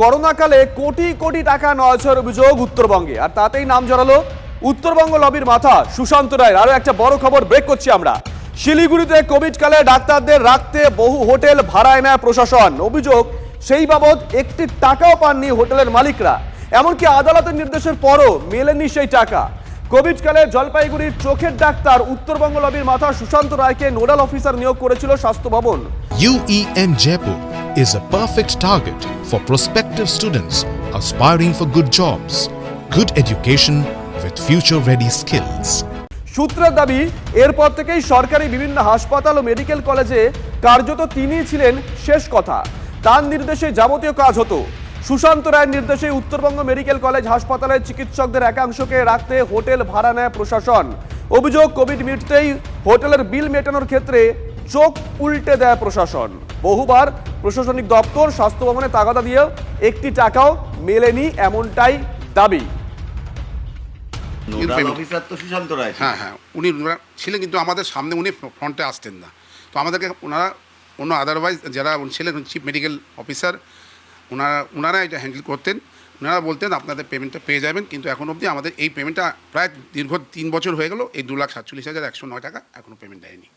করোনাকালে কোটি কোটি টাকা নয়ছয়ের অভিযোগ উত্তরবঙ্গে। আর তাতেই নাম জড়ালো উত্তরবঙ্গ লবির মাথা। সুশান্ত রায়ের আরও একটা বড় খবর ব্রেক করছি আমরা। শিলিগুড়িতে কোভিড কালে ডাক্তারদের রাখতে বহু হোটেল ভাড়ায় নেয় প্রশাসন। অভিযোগ, সেই বাবদ একটি টাকাও পাননি হোটেলের মালিকরা। এমনকি আদালতের নির্দেশের পরও মেলেনি সেই টাকা। কোভিড কালে জলপাইগুড়ির চোখের ডাক্তার উত্তরবঙ্গ লবির মাথা সুশান্ত রায়কে নোডাল অফিসার নিয়োগ করেছিল স্বাস্থ্য ভবন। UEM Jaipur is a perfect target for prospective students aspiring for good jobs, good education with future ready skills. সূত্রের দাবি এরপর থেকেই সরকারি বিভিন্ন হাসপাতাল ও মেডিকেল কলেজে কার্যত তিনিই ছিলেন শেষ কথা। তার নির্দেশে যাবতীয় কাজ হতো। সুশান্ত রায়ের নির্দেশে উত্তরবঙ্গ মেডিকেল কলেজ হাসপাতালের চিকিৎসকদের একাংশকে রাখতে হোটেল ভাড়া নেয় প্রশাসন। অভিযোগ কোভিড মিটতেই হোটেলের বিল মেটানোর ক্ষেত্রে চোখ উল্টে দেয় প্রশাসন। বহুবার প্রশাসনিক দপ্তর স্বাস্থ্য ভবনে তাগাদা দিয়েও একটি টাকাও মেলেনি এমনটাই দাবি। অফিসার তো সুশান্ত রায় হ্যাঁ হ্যাঁ উনি ছিলেন কিন্তু আমাদের সামনে উনি ফ্রন্টে আসতেন না। তো আমাদেরকে ওনারা অন্য আদারওয়াইজ যারা ছিলেন চিফ মেডিকেল অফিসার ওনারা ওনারা এটা হ্যান্ডেল করতেন। ওনারা বলতেন আপনাদের পেমেন্টটা পেয়ে যাবেন। কিন্তু এখন অবধি আমাদের এই পেমেন্টটা প্রায় দীর্ঘ তিন বছর হয়ে গেল। এই দু লাখ সাতচল্লিশ হাজার একশো নয় টাকা এখনও পেমেন্ট দেয়নি।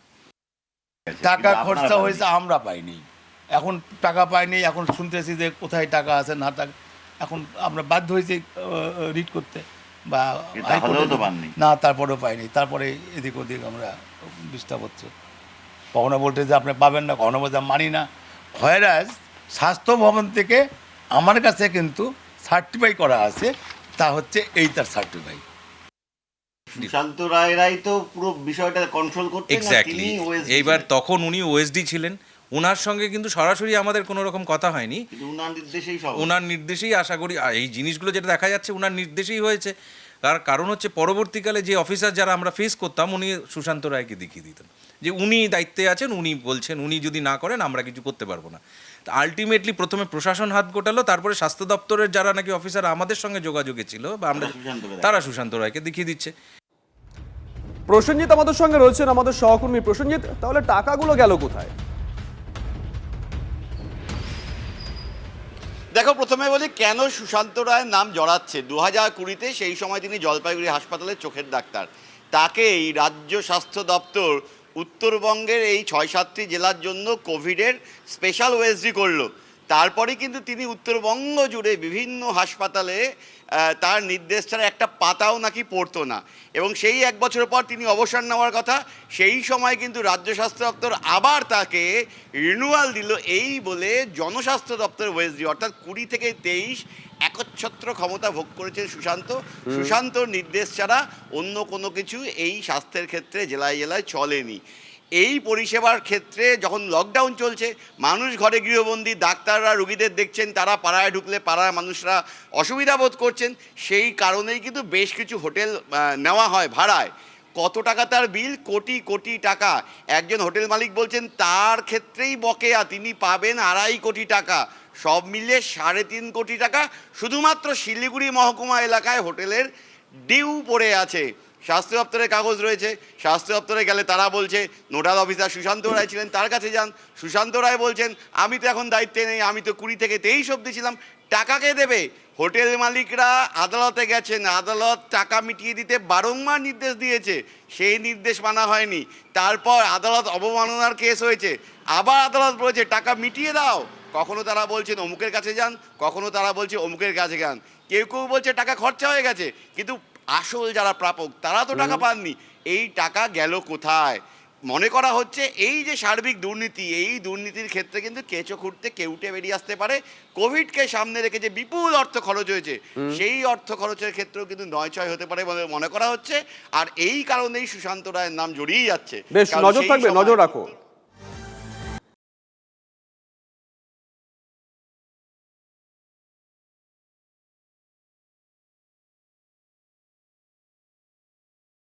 টাকা খরচা হয়েছে আমরা পাইনি। এখন টাকা পাইনি এখন শুনতেছি যে কোথায় টাকা আছে না টাকা এখন আমরা বাধ্য হয়েছি রিড করতে বা। না তারপরেও পাইনি। তারপরে এদিক ওদিক আমরা ডিস্টার্ব হচ্ছে। কখনো বলতে যে আপনি পাবেন না কখনো বলতে মানি না। হয়রাজ স্বাস্থ্য ভবন থেকে আমার কাছে কিন্তু সার্টিফাই করা আছে তা হচ্ছে এই তার সার্টিফাই সুশান্ত রায়রাই তো পুরো বিষয়টা কন্ট্রোল করতেন এক্স্যাক্টলি এইবার তখন উনি ওএসডি ছিলেন। ওনার সঙ্গে কিন্তু সরাসরি আমাদের কোনো রকম কথা হয়নি। কিন্তু উনার নির্দেশেই সব। ওনার নির্দেশেই আশা করি এই জিনিসগুলো যেটা দেখা যাচ্ছে ওনার নির্দেশেই হয়েছে। তার কারণ হচ্ছে পরবর্তীকালে যে অফিসার যারা আমরা ফেস করতাম উনি সুশান্ত রায়কে দেখিয়ে দিতেন। যে উনি দায়িত্বে আছেন উনি বলছেন উনি যদি না করেন আমরা কিছু করতে পারব না। আলটিমেটলি প্রথমে প্রশাসন হাত গোটালো তারপরে স্বাস্থ্য দপ্তরের যারা নাকি অফিসার আমাদের সঙ্গে যোগাযোগে ছিল বা আমরা তারা সুশান্ত তারা সুশান্ত রায়কে দেখিয়ে দিচ্ছে। প্রসেনজিৎ আমাদের সঙ্গে রয়েছেন আমাদের সহকর্মী প্রসেনজিৎ তাহলে টাকাগুলো গেল কোথায়? দেখো, প্রথমে বলি কেন সুশান্ত রায়ের নাম জড়াচ্ছে? দু হাজার কুড়িতে সেই সময় তিনি জলপাইগুড়ি হাসপাতালের চোখের ডাক্তার। তাকে এই রাজ্য স্বাস্থ্য দপ্তর উত্তরবঙ্গের এই ছয় সাতটি জেলার জন্য কোভিডের স্পেশাল ওয়েসডি করল। তারপরে কিন্তু তিনি উত্তরবঙ্গ জুড়ে বিভিন্ন হাসপাতালে তার নির্দেশ ছাড়া একটা পাতাও নাকি পড়তো না। এবং সেই এক বছর পর তিনি অবসর নেওয়ার কথা সেই সময় কিন্তু রাজ্য স্বাস্থ্য দপ্তর আবার তাকে রিনুয়াল দিল এই বলে জনস্বাস্থ্য দপ্তর ওয়েসডি অর্থাৎ কুড়ি থেকে তেইশ একচ্ছত্র ক্ষমতা ভোগ করেছেন সুশান্ত। সুশান্তর নির্দেশ ছাড়া অন্য কোনো কিছু এই স্বাস্থ্যের ক্ষেত্রে জেলায় জেলায় চলেনি। এই পরিষেবার ক্ষেত্রে যখন লকডাউন চলছে, মানুষ ঘরে গৃহবন্দী, ডাক্তাররা, রুগীদের দেখছেন, তারা পাড়ায় ঢুকলে পাড়ার মানুষরা অসুবিধা বোধ করছেন, সেই কারণেই কিন্তু বেশ কিছু হোটেল নেওয়া হয় ভাড়ায়। কত টাকা তার বিল? কোটি কোটি টাকা। একজন হোটেল মালিক বলছেন, তার ক্ষেত্রেই বকেয়া, তিনি পাবেন আড়াই কোটি টাকা। সব মিলিয়ে সাড়ে তিন কোটি টাকা শুধুমাত্র শিলিগুড়ি মহকুমা এলাকায় হোটেলের ডিউ পড়ে আছে। স্বাস্থ্য দপ্তরের কাগজ রয়েছে। স্বাস্থ্য দপ্তরে গেলে তারা বলছে, নোডাল অফিসার সুশান্ত রায় ছিলেন, তার কাছে যান। সুশান্ত রায় বলছেন, আমি তো এখন দায়িত্বে নেই, আমি তো কুড়ি থেকে তেইশ অব্দি ছিলাম, টাকা কে দেবে? হোটেল মালিকরা আদালতে গেছেন। আদালত টাকা মিটিয়ে দিতে বারংবার নির্দেশ দিয়েছে। সেই নির্দেশ মানা হয়নি। তারপর আদালত অবমাননার কেস হয়েছে। আবার আদালত বলেছে, টাকা মিটিয়ে দাও। কখনো তারা বলছেন, অমুকের কাছে যান। কখনো তারা বলছে, অমুকের কাছে যান। কেউ কেউ বলছে, টাকা খরচা হয়ে গেছে। কিন্তু আসল যারা প্রাপক তারা তো টাকা পাননি। এই টাকা গেল কোথায়? মনে করা হচ্ছে এই যে সার্বিক দুর্নীতি এই দুর্নীতির ক্ষেত্রে কিন্তু কেঁচো খুঁড়তে কেউটে বেরিয়ে আসতে পারে। কোভিডকে সামনে রেখে যে বিপুল অর্থ খরচ হয়েছে সেই অর্থ খরচের ক্ষেত্রেও কিন্তু নয় ছয় হতে পারে বলে মনে করা হচ্ছে। আর এই কারণেই সুশান্ত রায়ের নাম জড়িয়ে যাচ্ছে। বেশ নজর থাকবে নজর রাখো।